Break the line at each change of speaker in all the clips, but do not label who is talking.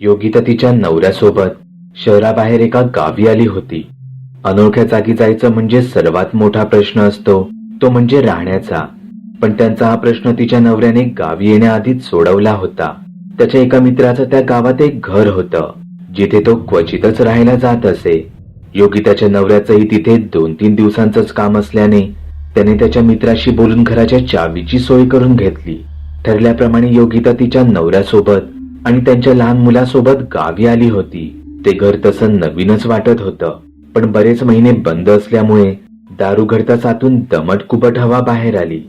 योगिता तिच्या नवऱ्यासोबत. शहराबाहेर एका गावी आली होती. अनोळख्या जागी जायचं म्हणजे सर्वात मोठा प्रश्न असतो. तो म्हणजे राहण्याचा. पण त्यांचा हा प्रश्न तिच्या नवऱ्याने गावी येण्याआधीच सोडवला होता. त्याच्या एका मित्राचं त्या गावात एक घर होतं जिथे तो क्वचितच राहायला जात असे. योगिताच्या नवऱ्याचंही तिथे दोन तीन दिवसांचंच काम असल्याने त्याने त्याच्या मित्राशी बोलून घराच्या चावीची सोय करून घेतली. ठरल्याप्रमाणे योगिता तिच्या नवऱ्यासोबत आणि त्यांच्या लहान मुलासोबत गावी आली होती. ते घर तसं नवीनच वाटत होतं. पण बरेच महिने बंद असल्यामुळे दारू घडताच आतून दमट कुबट हवा बाहेर आली.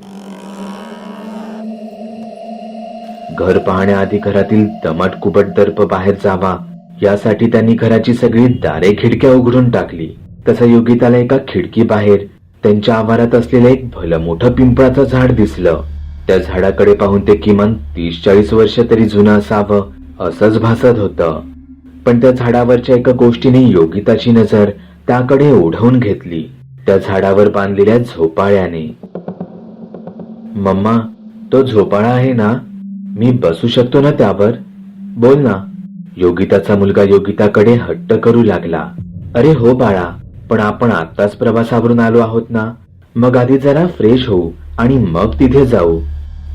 घर पाहण्याआधी घरातील दमट कुबट दर्प बाहेर जावा यासाठी त्यांनी घराची सगळी दारे खिडक्या उघडून टाकली. तसा योगिताला एका खिडकी बाहेर त्यांच्या आवारात असलेलं एक भलं मोठं पिंपळाचं झाड दिसलं. त्या झाडाकडे पाहून ते किमान तीस चाळीस वर्ष तरी जुनं असावं असंच भासत होतं. पण त्या झाडावरच्या एका गोष्टीने योगिताची नजर त्याकडे ओढवून घेतली. त्या झाडावर बांधलेल्या झोपाळ्याने. मम्मा तो झोपाळा आहे ना? मी बसू शकतो ना त्यावर? बोल ना. योगिताचा मुलगा योगिताकडे हट्ट करू लागला. अरे हो बाळा पण आपण आत्ताच प्रवासावरून आलो आहोत ना? मग आधी जरा फ्रेश होऊ आणि मग तिथे जाऊ.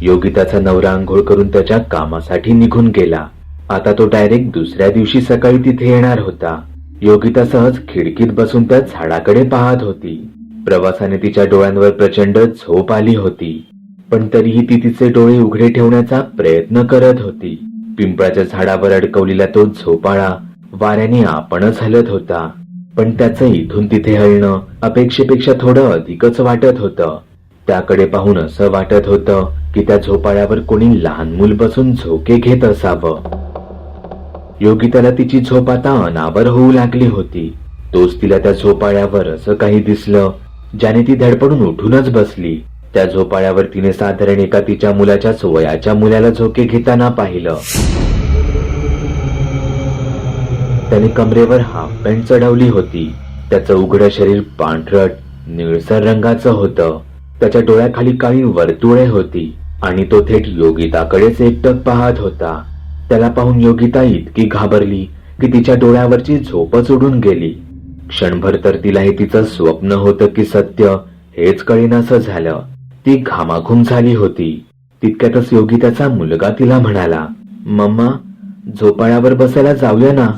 योगिताचा नवरा आंघोळ करून त्याच्या कामासाठी निघून गेला. आता तो डायरेक्ट दुसऱ्या दिवशी सकाळी तिथे येणार होता. योगिता सहज खिडकीत बसून त्या झाडाकडे पाहत होती. प्रवासाने तिच्या डोळ्यांवर प्रचंड झोप आली होती. पण तरीही ती तिचे डोळे उघडे ठेवण्याचा प्रयत्न करत होती. पिंपळाच्या झाडावर अडकवलेला तो झोपाळा वाऱ्याने आपणच हलत होता. पण त्याचं इथून तिथे हलणं अपेक्षेपेक्षा थोडं अधिकच वाटत होतं. त्याकडे पाहून असं वाटत होतं की त्या झोपाळ्यावर कोणी लहान मूल बसून झोके घेत असावं. योगिताला तिची झोप आता अनावर होऊ लागली होती. तोच तिला त्या झोपाळ्यावर असं काही दिसलं ज्याने ती धडपडून उठूनच बसली. त्या झोपाळ्यावर तिने साधारण एका तिच्या मुलाच्याच वयाच्या मुलाला झोके घेताना पाहिलं. त्याने कमरेवर हाफ पॅन्ट चढवली होती. त्याचं उघडं शरीर पांढरट निळसर रंगाचं होतं. त्याच्या डोळ्याखाली काही वर्तुळे होती. आणि तो थेट योगिताकडेच एकटक पाहत होता. त्याला पाहून योगिता इतकी घाबरली की तिच्या डोळ्यावरची झोपच उडून गेली. क्षणभर तर तिला हे तिचं स्वप्न होतं की सत्य हेच कळेनासं झालं. ती घामाघूम झाली होती. तितक्यातच योगिताचा मुलगा तिला म्हणाला मम्मा झोपाळ्यावर बसायला जाऊया ना?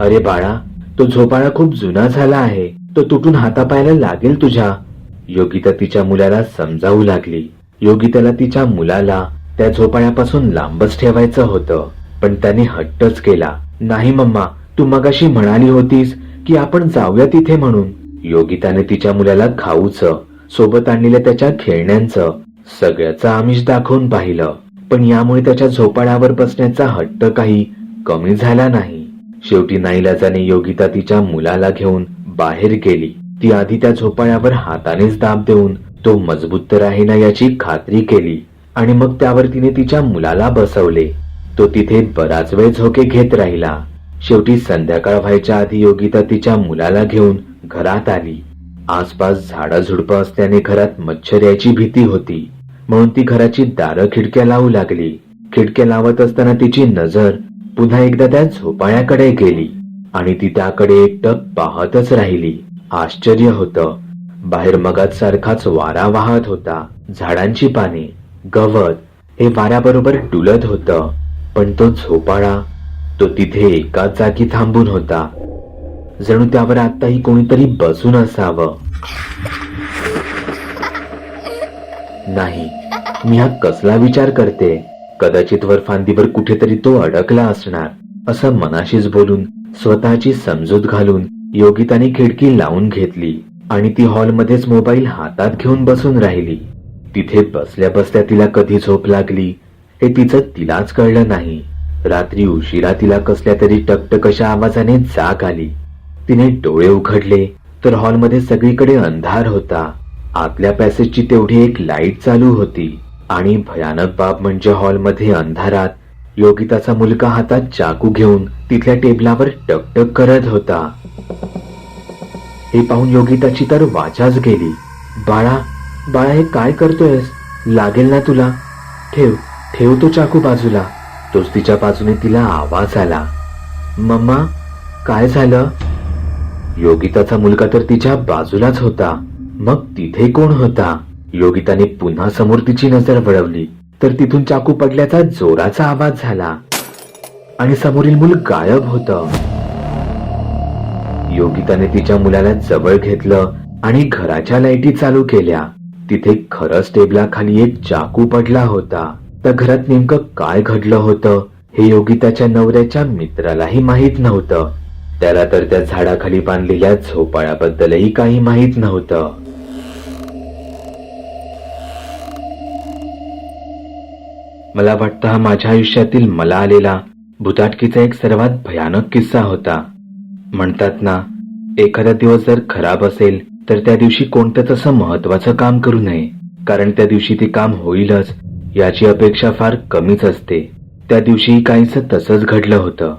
अरे बाळा तो झोपाळा खूप जुना झाला आहे. तो तुटून हातापायला लागेल तुझ्या. योगिता तिच्या मुलाला समजावू लागली. योगिताला तिच्या मुलाला त्या झोपाळ्यापासून लांबच ठेवायचं होतं. पण त्याने हट्टच केला. नाही मम्मा तू मगाशी म्हणाली होतीस की आपण जाऊया तिथे म्हणून. योगिताने तिच्या मुलाला खाऊचं सोबत आणलेल्या त्याच्या खेळण्यांचं सगळ्याचं आमिष दाखवून पाहिलं. पण यामुळे त्याच्या झोपाळ्यावर बसण्याचा हट्ट काही कमी झाला नाही. शेवटी नाईलाजाने योगिता तिच्या मुलाला घेऊन बाहेर गेली. ती आधी त्या झोपाळ्यावर हातानेच दाब देऊन तो मजबूत तर आहे ना याची खात्री केली. आणि मग त्यावर तिने तिच्या मुलाला बसवले. तो तिथे बराच वेळ झोके घेत राहिला. शेवटी संध्याकाळ व्हायच्या आधी योगिता तिच्या मुलाला घेऊन घरात आली. आसपास झाडं झुडपं असल्याने घरात मच्छर याची भीती होती. म्हणून ती घराची दारं खिडक्या लावू लागली. खिडक्या लावत असताना तिची नजर पुन्हा एकदा त्या झोपाळ्याकडे गेली. आणि ती त्याकडे एकटक पाहतच राहिली. आश्चर्य होतं. बाहेर मगात सारखाच वारा वाहत होता. झाडांची पाने गवत हे वाऱ्याबरोबर डुलत होतं पण तो झोपाळा तो तिथे एकाच जागी थांबून होता. जणू त्यावर आताही कोणीतरी बसून असावं. नाही मी हा कसला विचार करते? कदाचित वर फांदीवर कुठेतरी तो अडकला असणार असं मनाशीच बोलून स्वतःची समजूत घालून योगिताने खिडकी लावून घेतली. आणि ती हॉलमध्येच मोबाईल हातात घेऊन बसून राहिली. तिथे बसल्या बसल्या तिला कधी झोप लागली हे तिचं तिलाच कळलं नाही. रात्री उशिरा तिला कसल्या तरी टकटकशा आवाजाने जाग आली. तिने डोळे उघडले तर हॉलमध्ये सगळीकडे अंधार होता. आतल्या पॅसेजची तेवढी एक लाइट चालू होती. आणि भयानक बाब म्हणजे हॉलमध्ये अंधारात. योगिताचा मुलगा हातात चाकू घेऊन तिथल्या टेबलावर टकटक करत होता. हे पाहून योगिताची तर वाचाच गेली. बाळा बाळा हे काय करतोयस? लागेल ना तुला? ठेव ठेव तो चाकू बाजूला. तोच तिच्या बाजूने तिला आवाज आला. मम्मा काय झालं? योगिताचा मुलगा तर तिच्या बाजूलाच होता. मग तिथे कोण होता? योगिताने पुन्हा समोर तिची नजर वळवली. तर तिथून चाकू पडल्याचा जोराचा आवाज झाला. आणि समोरील मूल गायब होत. योगिताने तिच्या मुलाला जवळ घेतलं आणि घराच्या लाईटी चालू केल्या. तिथे खरंच टेबलाखाली एक चाकू पडला होता. त्या घरात नेमकं काय घडलं होतं हे योगिताच्या नवऱ्याच्या मित्रालाही माहीत नव्हतं. त्याला तर त्या झाडाखाली बांधलेल्या झोपाळ्याबद्दलही काही माहीत नव्हतं. मला वाटतं हा माझ्या आयुष्यातील मला आलेला भुताटकीचा एक सर्वात भयानक किस्सा होता. म्हणतात ना एखादा दिवस जर खराब असेल तर त्या दिवशी कोणतंच असं महत्वाचं काम करू नये. कारण त्या दिवशी ते काम होईलच याची अपेक्षा फार कमीच असते. त्या दिवशी काहीच तसंच घडलं होतं.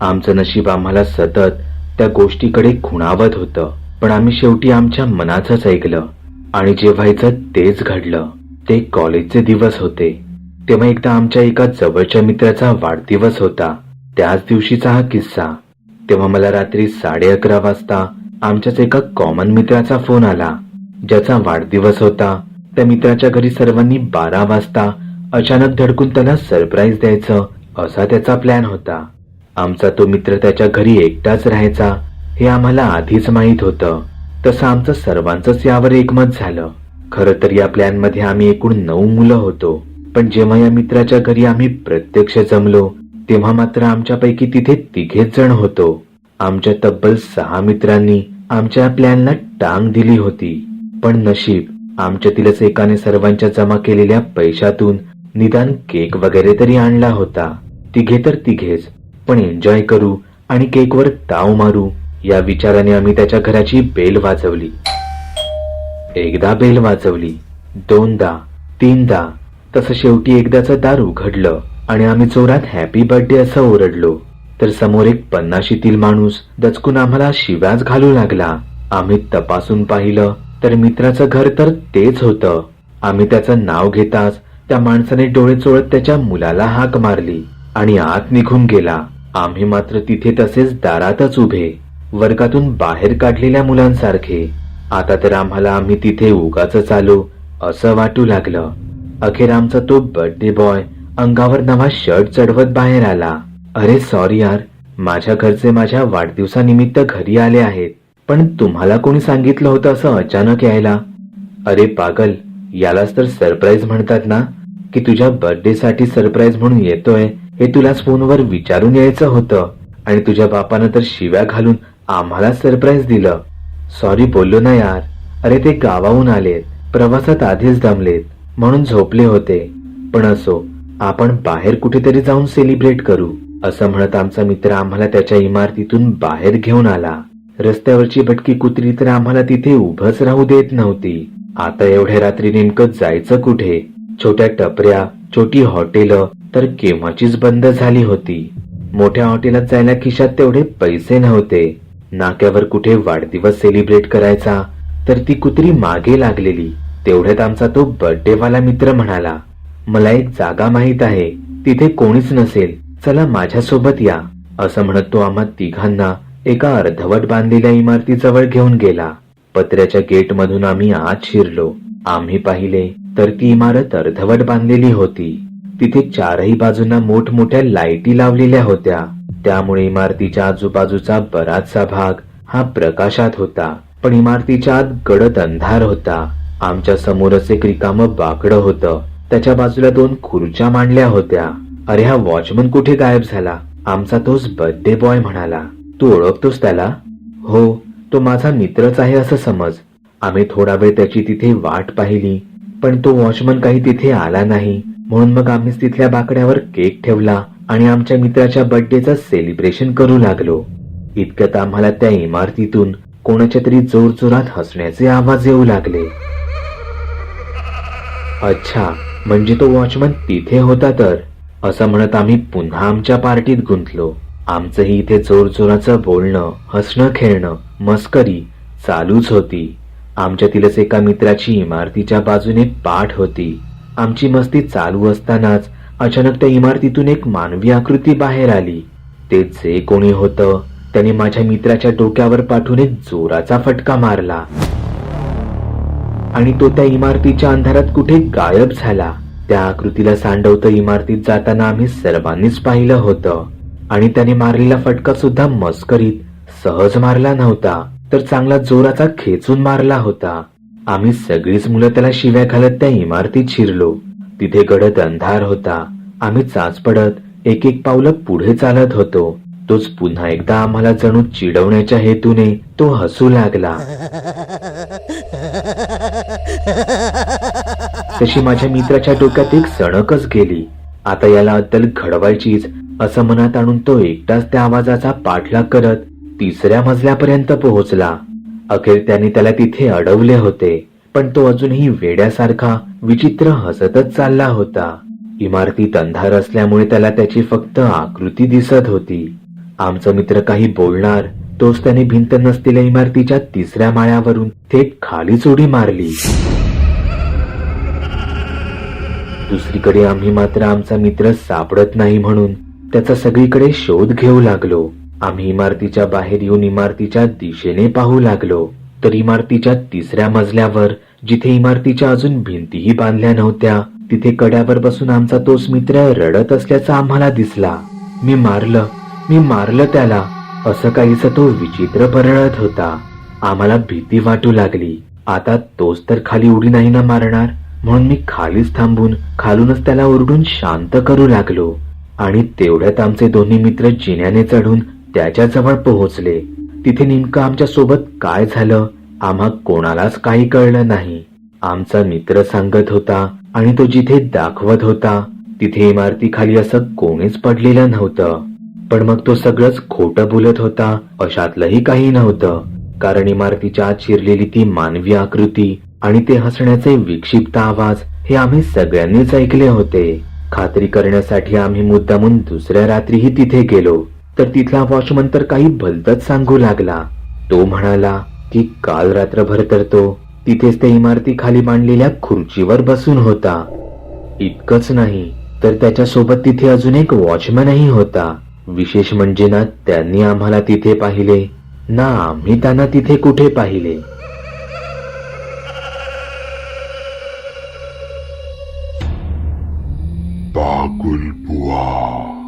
आमचं नशीब आम्हाला सतत त्या गोष्टीकडे खुणावत होतं. पण आम्ही शेवटी आमच्या मनाचंच ऐकलं. आणि जे व्हायचं तेच घडलं. ते कॉलेजचे दिवस होते. तेव्हा एकदा आमच्या एका जवळच्या मित्राचा वाढदिवस होता. त्याच दिवशीचा हा किस्सा. तेव्हा मला रात्री साडे अकरा वाजता आमच्याच एका कॉमन मित्राचा फोन आला. ज्याचा वाढदिवस होता. त्या मित्राच्या घरी सर्वांनी बारा वाजता अचानक धडकून त्याला सरप्राईज द्यायचं असा त्याचा प्लॅन होता. आमचा तो मित्र त्याच्या घरी एकटाच राहायचा हे आम्हाला आधीच माहीत होतं. तसं आमचं सर्वांचंच यावर एकमत झालं. खरं तर या प्लॅनमध्ये आम्ही एकूण नऊ मुलं होतो. पण जेव्हा या मित्राच्या घरी आम्ही प्रत्यक्ष जमलो तेव्हा मात्र आमच्यापैकी तिथे तिघेच जण होतो. आमच्या तब्बल सहा मित्रांनी आमच्या प्लॅनला टांग दिली होती. पण नशीब आमच्यातीलच एकाने सर्वांच्या जमा केलेल्या पैशातून निदान केक वगैरे तरी आणला होता. तिघे तर तिघेच पण एन्जॉय करू आणि केकवर ताव मारू या विचाराने आम्ही त्याच्या घराची बेल वाजवली. एकदा बेल वाजवली दोनदा तीनदा तसं शेवटी एकदाचं दार उघडलं आणि आम्ही जोरात हॅपी बर्थडे असं ओरडलो. तर समोर एक पन्नाशीतील माणूस दचकून आम्हाला शिव्याच घालू लागला. आम्ही तपासून पाहिलं तर मित्राचं घर तर तेच होतं. आम्ही त्याचं नाव घेताच त्या माणसाने डोळे चोळत त्याच्या मुलाला हाक मारली आणि आत निघून गेला. आम्ही मात्र तिथे तसेच दारातच उभे वर्गातून बाहेर काढलेल्या मुलांसारखे. आता तर आम्हाला आम्ही तिथे उगाच आलो असं वाटू लागलं. अखेर आमचा तो बर्थडे बॉय अंगावर नवा शर्ट चढवत बाहेर आला. अरे सॉरी यार. माझ्या घरचे माझ्या वाढदिवसानिमित्त घरी आले आहेत. पण तुम्हाला कोणी सांगितलं होतं असं अचानक यायला? अरे पागल. यालाच तर सरप्राईज म्हणतात ना? की तुझ्या बर्थडे साठी सरप्राईज म्हणून येतोय. हे तुलाच फोनवर विचारून यायचं होतं. आणि तुझ्या बापानं तर शिव्या घालून आम्हाला सरप्राईज दिलं. सॉरी बोललो ना यार. अरे ते गावाहून आलेत. प्रवासात आधीच दमलेत. म्हणून झोपले होते. पण असो. आपण बाहेर कुठेतरी जाऊन सेलिब्रेट करू असं म्हणत आमचा मित्र आम्हाला त्याच्या इमारतीतून बाहेर घेऊन आला. रस्त्यावरची भटकी कुत्री तर आम्हाला तिथे उभंच राहू देत नव्हती. आता एवढ्या रात्री नेमकं जायचं कुठे? छोट्या टपऱ्या छोटी हॉटेल तर केव्हाचीच बंद झाली होती. मोठ्या हॉटेलात जायला खिशात तेवढे पैसे नव्हते. नाक्यावर कुठे वाढदिवस सेलिब्रेट करायचा तर ती कुत्री मागे लागलेली. तेवढ्यात आमचा तो बर्थडे वाला मित्र म्हणाला मला एक जागा माहीत आहे. तिथे कोणीच नसेल. चला माझ्यासोबत या. असं म्हणत तो आम्हा तिघांना एका अर्धवट बांधलेल्या इमारतीजवळ घेऊन गेला. पत्र्याच्या गेट मधून आम्ही आत शिरलो. आम्ही पाहिले तर ती इमारत अर्धवट बांधलेली होती. तिथे चारही बाजूंना मोठमोठ्या लाईटी लावलेल्या होत्या. त्यामुळे इमारतीच्या आजूबाजूचा बराचसा भाग हा प्रकाशात होता. पण इमारतीच्या आत गडद अंधार होता. आमच्या समोरच एक रिकामं बाकडं होतं. त्याच्या बाजूला दोन खुर्च्या मांडल्या होत्या. अरे हा वॉचमन कुठे गायब झाला? आमचा तोच बर्थडे बॉय म्हणाला. तू ओळखतोस त्याला? हो तो माझा मित्रच आहे असं समज. आम्ही थोडा वेळ त्याची तिथे वाट पाहिली पण तो वॉचमन काही तिथे आला नाही. म्हणून मग आम्ही तिथल्या बाकड्यावर केक ठेवला आणि आमच्या मित्राच्या बर्थडेचं सेलिब्रेशन करू लागलो. इतक्यात आम्हाला त्या इमारतीतून कोणाच्या तरी जोर जोरात हसण्याचे आवाज येऊ लागले. अच्छा म्हणजे तो वॉचमन तिथे होता तर? असं म्हणत आम्ही पुन्हा आमच्या पार्टीत गुंतलो. आमचंही इथे जोर जोराचं बोलणं हसणं खेळणं मस्करी चालूच होती. आमच्यातीलच एका मित्राची इमारतीच्या बाजूने पाठ होती. आमची मस्ती चालू असतानाच अचानक त्या इमारतीतून एक मानवी आकृती बाहेर आली. ते जे कोणी होतं त्याने माझ्या मित्राच्या डोक्यावर पाठून एक जोराचा फटका मारला. आणि तो त्या इमारतीच्या अंधारात कुठे गायब झाला. त्या आकृतीला सांडवत इमारतीत जाताना आम्ही सर्वांनीच पाहिलं होतं. आणि त्याने मारलेला फटका सुद्धा मस्करीत सहज मारला नव्हता तर चांगला जोराचा खेचून मारला होता. आम्ही सगळीच मुलं त्याला शिव्या घालत त्या इमारतीत शिरलो. तिथे गडद अंधार होता. आम्ही चाच पडत एक एक पावलं पुढे चालत होतो. तोच पुन्हा एकदा आम्हाला जणू चिडवण्याच्या हेतूने तो हसू लागला. तशी माझ्या मित्राच्या डोक्यात एक सणकच गेली. आता याला अद्दल घडवायचीच असं मनात आणून तो एकटाच त्या आवाजाचा पाठलाग करत तिसऱ्या मजल्यापर्यंत पोहोचला. अखेर त्याने त्याला तिथे अडवले होते पण तो अजूनही वेड्यासारखा विचित्र हसतच चालला होता. इमारतीत अंधार असल्यामुळे त्याला त्याची फक्त आकृती दिसत होती. आमचा मित्र काही बोलणार. तोच त्याने भिंत नसलेल्या इमारतीच्या तिसऱ्या माळ्यावरून थेट खालीच उडी मारली. दुसरीकडे आम्ही मात्र आमचा मित्र सापडत नाही म्हणून त्याचा सगळीकडे शोध घेऊ लागलो. आम्ही इमारतीच्या बाहेर येऊन इमारतीच्या दिशेने पाहू लागलो. तर इमारतीच्या तिसऱ्या मजल्यावर जिथे इमारतीच्या अजून भिंतीही बांधल्या नव्हत्या तिथे कड्यावर बसून आमचा तोच मित्र रडत असल्याचा आम्हाला दिसला. मी मारलं मी मारलं त्याला. असं काहीच तो विचित्र परळत होता. आम्हाला भीती वाटू लागली. आता तोच तर खाली उडी नाही ना मारणार? म्हणून मी खालीच थांबून खालूनच त्याला ओरडून शांत करू लागलो. आणि तेवढ्यात आमचे दोन्ही मित्र जिन्याने चढून त्याच्याजवळ पोहोचले. तिथे नेमकं आमच्यासोबत काय झालं? आम्हा कोणालाच काही कळलं नाही. आमचा मित्र सांगत होता आणि तो जिथे दाखवत होता तिथे इमारती खाली असं कोणीच पडलेलं नव्हतं. पण मग तो सगळंच खोटं बोलत होता. अशातलंही काही नव्हतं. कारण इमारतीच्या आत शिरलेली ती मानवी आकृती आणि ते हसण्याचे विक्षिप्त आवाज हे आम्ही सगळ्यांनीच ऐकले होते. खात्री करण्यासाठी आम्ही मुद्दामून दुसऱ्या रात्रीही तिथे गेलो. तर तिथला वॉचमन तर काही भलतच सांगू लागला. तो म्हणाला की काल रात्रभर तर तो तिथेच त्या इमारती खाली मांडलेल्या खुर्चीवर बसून होता. इतकंच नाही तर त्याच्यासोबत तिथे अजून एक वॉचमनही होता. विशेष म्हणजे ना त्यांनी आम्हाला तिथे पाहिले. ना आम्ही त्यांना तिथे कुठे पाहिले?
बागुल बुवा.